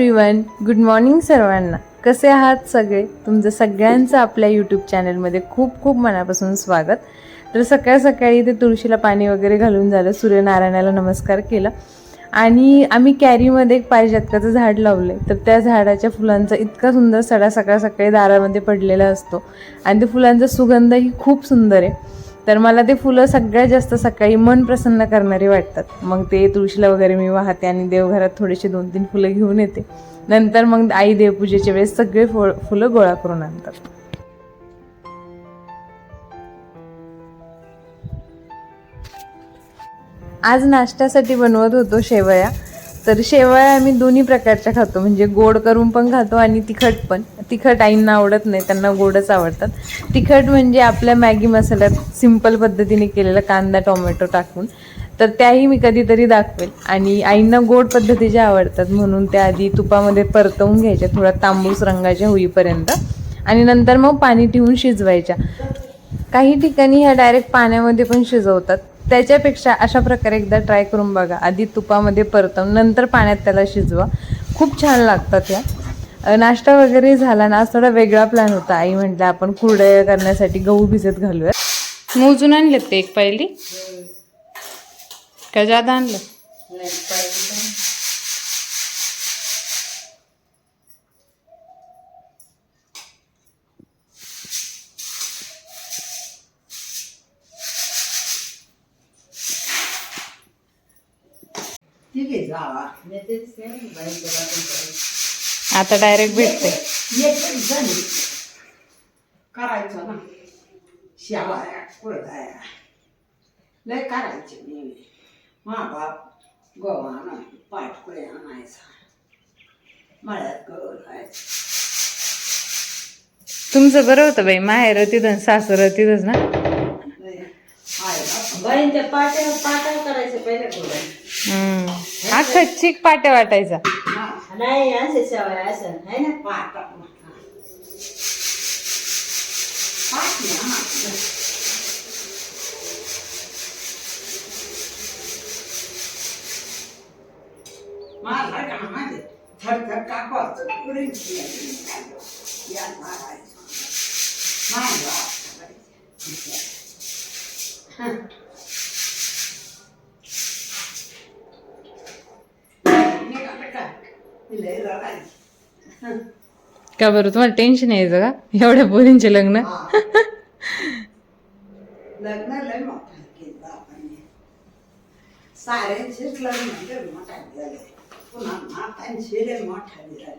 Everyone good morning सर्वांना. कसे आहात सगळे? तुमचं सगळ्यांचं आपल्या यूट्यूब चॅनलमध्ये खूप खूप मनापासून स्वागत. तर सकाळ सकाळी ते तुळशीला पाणी वगैरे घालून झालं सूर्यनारायणाला नमस्कार केला. आणि आम्ही कॅरीमध्ये एक पारिजातकाचं झाड लावलं आहे तर त्या झाडाच्या फुलांचा इतका सुंदर सडा सकाळ सकाळी दारामध्ये पडलेला असतो. आणि ते फुलांचा सुगंधही खूप सुंदर आहे. तर मला ते फुलं सगळ्यात जास्त सकाळी मन प्रसन्न करणारी वाटतात. मग ते तुळशीला वगैरे मी वाहते आणि देवघरात थोडेसे दोन तीन फुलं घेऊन येते. नंतर मग आई देवपूजेच्या वेळेस सगळे फुल फुलं गोळा करून आणतात. आज नाश्त्यासाठी बनवत होतो शेवया. तर शेवया आम्ही दोन्ही प्रकारच्या खातो. म्हणजे गोड करून पण खातो आणि तिखट पण. तिखट आईंना आवडत नाही त्यांना गोडच आवडतात. तिखट म्हणजे आपल्या मॅगी मसाल्यात सिंपल पद्धतीने केलेला कांदा टोमॅटो टाकून. तर त्याही मी कधीतरी दाखवेल. आणि आईंना गोड पद्धतीच्या आवडतात म्हणून त्या आधी तुपामध्ये परतवून घ्यायच्या थोडा तांबूस रंगाच्या होईपर्यंत. आणि नंतर मग पाणी ठेवून शिजवायच्या. काही ठिकाणी ह्या डायरेक्ट पाण्यामध्ये पण शिजवतात. त्याच्यापेक्षा अशा प्रकारे एकदा ट्राय करून बघा. आधी तुपामध्ये परतवून नंतर पाण्यात त्याला शिजवा. खूप छान लागतात ह्या अ, नाश्ता वगैरे झाला ना आज थोडा वेगळा प्लॅन होता. आई म्हटलं आपण कुरडया करण्यासाठी गहू भिजत घालूया. मोजून आणलं ते एक पहिली का जादा आणलं? ठीक आहे जावा. आता डायरेक्ट भेटते. एक तरी झाली. करायचं ना. शेवाया कुरडाया लय करायचे नेहमी मा बाप गव्हाणं पाठकुळे आणायचा. मळ्यात तुमचं बरं होतं बाई माहेर तिथं सासर तिथंच ना. बाईंच्या पाट्या पाट्या करायचं पहिल्या. हा खच्चिक पाट्या वाटायचा. हा नाही असं सवय असं. आहे ना? पाटा लय रडायचं का बरं? तुम्हाला टेन्शन यायचं का? एवढ्या पोरींचे लग्न. लग्न लय मोठं केलं आपण. साऱ्यांचेच लग्न लय मोठा झाले पुन्हा लय मोठा झाले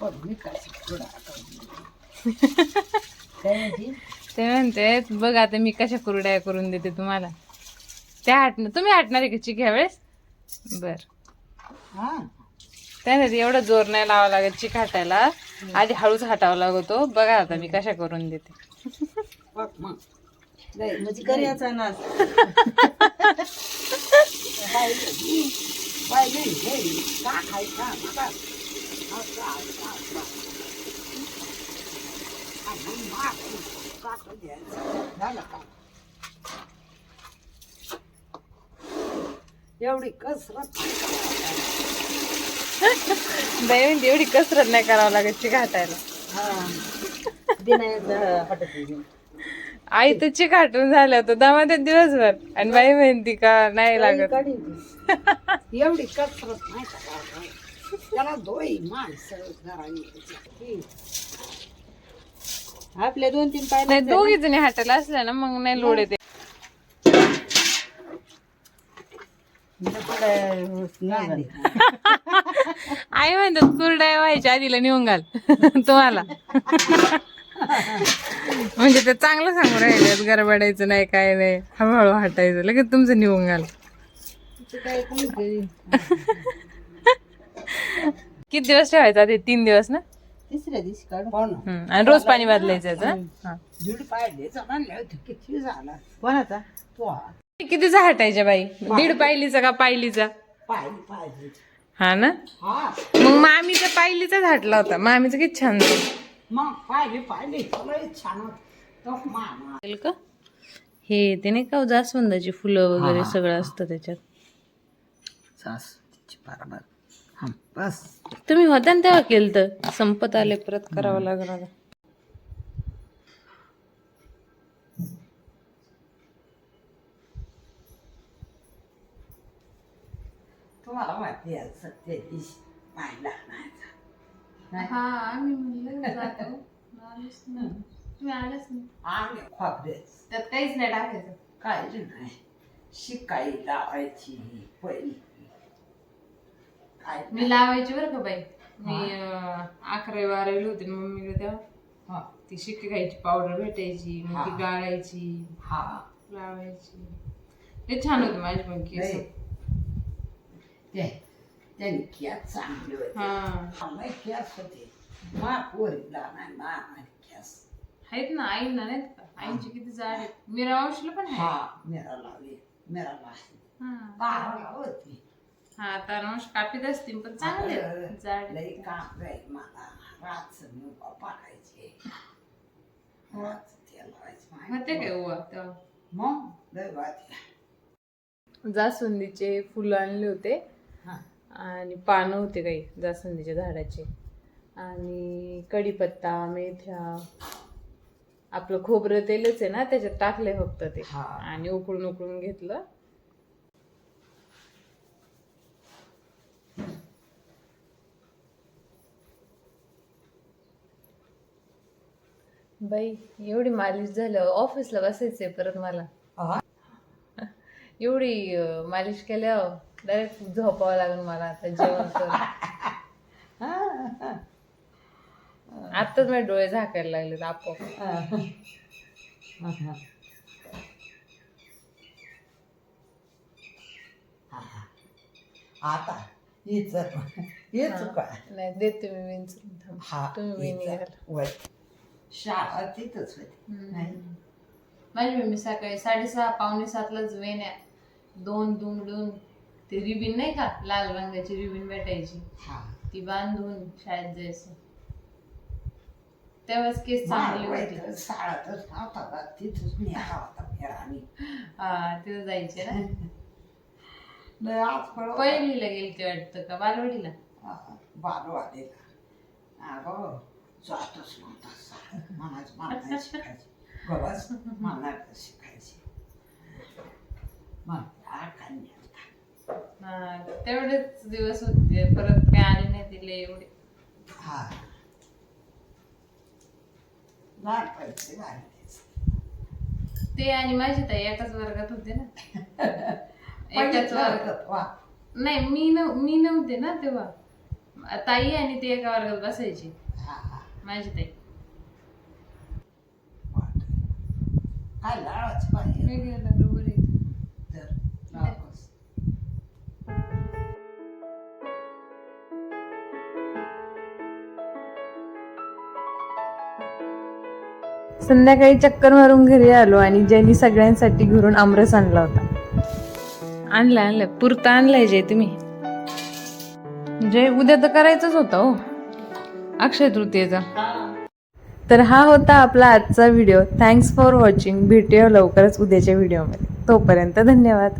पण मी काय थोडा काय म्हणते ते म्हणते बघ आता मी कशा कुरड्या करून देते तुम्हाला त्या हटणार तुम्ही हटणार आहे का चिक ह्या वेळेस बर हा त्यासाठी एवढं जोर नाही लावा लागत चिक हाटायला आधी हळूच हाटावा लागतो बघा आता मी कशा करून देते बघ एवढी कसरत नाही एवढी कसरत नाही करावं लागत बिना हटत आई तर चिक हाटून झालं होतं दमाते दिवसभर. आणि बाई म्हणती का नाही लागत. एवढी कसरत नाही करायची त्याला दोई माणसं घराने आपल्या दोन तीन पाय नाही दोघी जणी हाटायला असल्या ना मग नाही लोड येते. आई म्हणतात कुरड्या व्हायच्या आधीला नेऊन घाल तुम्हाला. म्हणजे ते चांगलं सांगू राहिले गरबडायचं नाही काय नाही हळूहळू हटायचं लगेच तुमचं निघून घाल. किती दिवस ठेवायचा ते तीन दिवस ना? तिसऱ्या दिवशी काढू कोण हम्म. आणि रोज पाणी बदलायचं याचं, हा? दीड पाहिले म्हणले होते किती झाला? कोणाचा? तो किती हटायच्या बाई? दीड पायलीचा का पायलीचा? पाहिली हा ना? हा. मग मामीचा पायलीचाच हाटला होता. मामीचं किती छान झालं. मग पाहिली पाहिली सगळे छान होत. तो मामा. का? हे ते नाही का हो, जास्वंदाची फुलं वगैरे हा, सगळं असतं त्याच्यात? सासूची बरोबर. हा बस. तुम्ही होता ना तेव्हा केलं तर संपत आले परत करावं लागणार आता. तुम्हाला माहिती आहे सत्य दिवशी पाहिला नाही आम्ही खोबरेच. त्यात काहीच नाही टाकायचं. काळजी नाही. शिकाई लावायची पहिली. मी लावायची बरं का बाई. मी अकरावी बारावीला होते ना मम्मीकडे तेव्हा. ती शिक्के खायची पावडर भेटायची मग ती. गाळायची हा. लावायची. ते छान होते माझी पण केस. त्यांनी केस चांगले होते. हा. केस होते. मा पोरीला नाही मा केस. आहेत ना आई ना नाहीत का? आईंची किती जाड आहेत. मीरा मावशीला पण आहे हा मेरा लावली. मेरा लावली हा. होती. हा तर मावशी कापीत असतील पण चांगले. जाड लई. काम राहील मला. रातच मी पाकायचे रातच ते लावायचे होते काय उवा तेव्हा मग? लय वाटल्या जास्वंदीचे फुलं आणले होते. हा. आणि पानं होते काही जास्वंदीच्या झाडाचे. आणि कढीपत्ता मेथ्या. आपलं खोबरं तेलच आहे ना त्याच्यात टाकले फक्त ते. हा. आणि उकळून उकळून घेतलं. बाई एवढी मालिश झाल्यावर ऑफिसला बसायचंय परत मला हा. एवढी अं, मालिश केल्यावर डायरेक्ट झोपावं लागेल मला आता जेवण कर आत्ताच माझे डोळे झाकायला लागले आपोआप आता हीच हेच काय नाही देते मी विंचरून थांब. हा तुम्ही विणी हीच. घाला. शाळा तिथंच होती. नाही. माझी मम्मी सकाळी साडेसहा पावणे सातलाच वेण्या दोन दुमडून ते रिबीन नाही का लाल रंगाची रिबीन भेटायची. हा. ती बांधून शाळेत जायचं. तेव्हाच केस चांगले होते. शाळातच नव्हता का? तिथंच होता हा तिथं जायचे ना. लय आज पळव पहिलीला गेलते वाटतं का? बालवाडीला? बालवाडीला. अगं जातच नव्हता. शिकायची. गवस शिकायची. कन्या हा तेवढेच दिवस होते परत काय आले नाही तिले एवढे. हा. लहानपणीचे. ते आणि माझी ताई एकाच वर्गात होते ना. एकाच वर्गात. वा. नाही मी न मी नव्हते ना तेव्हा. ताई आणि ते एका वर्गात बसायची. हा, हा. माझी ताई. काय लावायचं पाहिजे मी गेला बरोबर आहे. तर लावस. संध्याकाळी चक्कर मारून घरी आलो आणि ज्यांनी सगळ्यांसाठी घरून आमरस आणला होता. आणलाय आणलाय पुरता आणलाय जय तुम्ही. जय उद्या तर करायचंच होता हो. अक्षय तृतीयेचा. तर हा होता आपला आजचा व्हिडिओ. थँक्स फॉर वॉचिंग भेटूया लवकरच उद्याच्या व्हिडिओमध्ये. तोपर्यंत धन्यवाद.